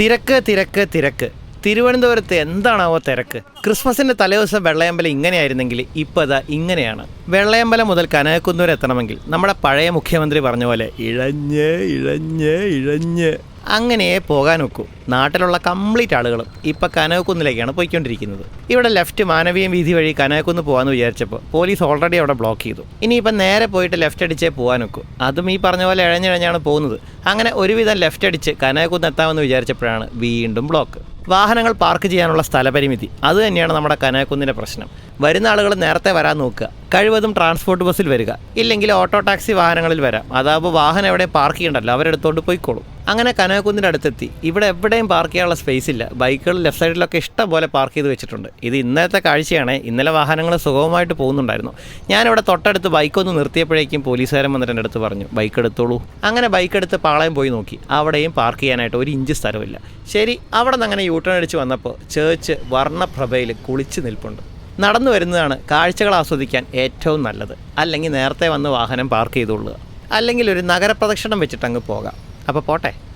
തിരക്ക് തിരക്ക് തിരക്ക്. തിരുവനന്തപുരത്ത് എന്താണാവോ തിരക്ക്? ക്രിസ്മസിന്റെ തലേദിവസം വെള്ളയമ്പലം ഇങ്ങനെയായിരുന്നെങ്കിൽ ഇപ്പോൾ അതാ ഇങ്ങനെയാണ്. വെള്ളയമ്പലം മുതൽ കനകക്കുന്നൂർ എത്തണമെങ്കിൽ നമ്മുടെ പഴയ മുഖ്യമന്ത്രി പറഞ്ഞ പോലെ ഇഴഞ്ഞ് ഇഴഞ്ഞ് ഇഴഞ്ഞ്. അങ്ങനെ പോകാൻ ഒക്കൂ നാട്ടിലുള്ള കംപ്ലീറ്റ് ആളുകളും ഇപ്പൊ കനകക്കുന്നിലേക്കാണ് പോയിക്കൊണ്ടിരിക്കുന്നത്. ഇവിടെ ലെഫ്റ്റ് മാനവീയം വീതി വഴി കനകക്കുന്ന് പോകാമെന്ന് വിചാരിച്ചപ്പോൾ പോലീസ് ഓൾറെഡി അവിടെ ബ്ലോക്ക് ചെയ്തു. ഇനിയിപ്പം നേരെ പോയിട്ട് ലെഫ്റ്റ് അടിച്ചേ പോകാൻ അതും ഈ പറഞ്ഞ പോലെ ഇഴഞ്ഞിഴഞ്ഞാണ് പോകുന്നത്. അങ്ങനെ ഒരുവിധം ലെഫ്റ്റ് അടിച്ച് കനകക്കുന്ന് എത്താമെന്ന് വിചാരിച്ചപ്പോഴാണ് വീണ്ടും ബ്ലോക്ക് വാഹനങ്ങൾ പാർക്ക് ചെയ്യാനുള്ള സ്ഥലപരിമിതി. അത് തന്നെയാണ് നമ്മുടെ കനകക്കുന്നിന്റെ പ്രശ്നം. വരുന്ന ആളുകൾ നേരത്തെ വരാൻ നോക്കുക. കഴിവതും ട്രാൻസ്പോർട്ട് ബസ്സിൽ വരിക. ഇല്ലെങ്കിൽ ഓട്ടോ ടാക്സി വാഹനങ്ങളിൽ വരാം. അതാകുമ്പോൾ വാഹനം എവിടെ പാർക്ക് ചെയ്യണ്ടല്ലോ അവരെടുത്തോണ്ട് പോയിക്കോളും. അങ്ങനെ കനകക്കുന്നിന്റെ അടുത്തെത്തി. ഇവിടെ എവിടെയും പാർക്ക് ചെയ്യാനുള്ള സ്പേസ് ഇല്ല. ബൈക്കുകൾ ലെഫ്റ്റ് സൈഡിലൊക്കെ ഇഷ്ടം പോലെ പാർക്ക് ചെയ്ത് വെച്ചിട്ടുണ്ട്. ഇത് ഇന്നത്തെ കാഴ്ചയാണ്. ഇന്നലെ വാഹനങ്ങൾ സുഗമമായിട്ട് പോകുന്നുണ്ടായിരുന്നു. ഞാനിവിടെ തൊട്ടടുത്ത് ബൈക്കൊന്ന് നിർത്തിയപ്പോഴേക്കും പോലീസുകാരൻ വന്നിട്ട് എന്റെ അടുത്ത് പറഞ്ഞു ബൈക്ക് എടുത്തോളൂ. അങ്ങനെ ബൈക്ക് എടുത്ത് പാളയം പോയി നോക്കി. അവിടെയും പാർക്ക് ചെയ്യാനായിട്ട് ഒരു ഇഞ്ച് സ്ഥലമില്ല. ശരി അവിടെ നിന്ന് അങ്ങനെ യൂട്ടേൺ അടിച്ച് വന്നപ്പോൾ ചേർച്ച് വർണപ്രഭയിൽ കുളിച്ച് നിൽപ്പുണ്ട്. നടന്നു വരുന്നതാണ് കാഴ്ചകൾ ആസ്വദിക്കാൻ ഏറ്റവും നല്ലത്. അല്ലെങ്കിൽ നേരത്തെ വന്ന് വാഹനം പാർക്ക് ചെയ്തുകൊള്ളുക. അല്ലെങ്കിൽ ഒരു നഗരപ്രദക്ഷിണം വെച്ചിട്ടങ്ങ് പോകാം. അപ്പോൾ പോട്ടെ.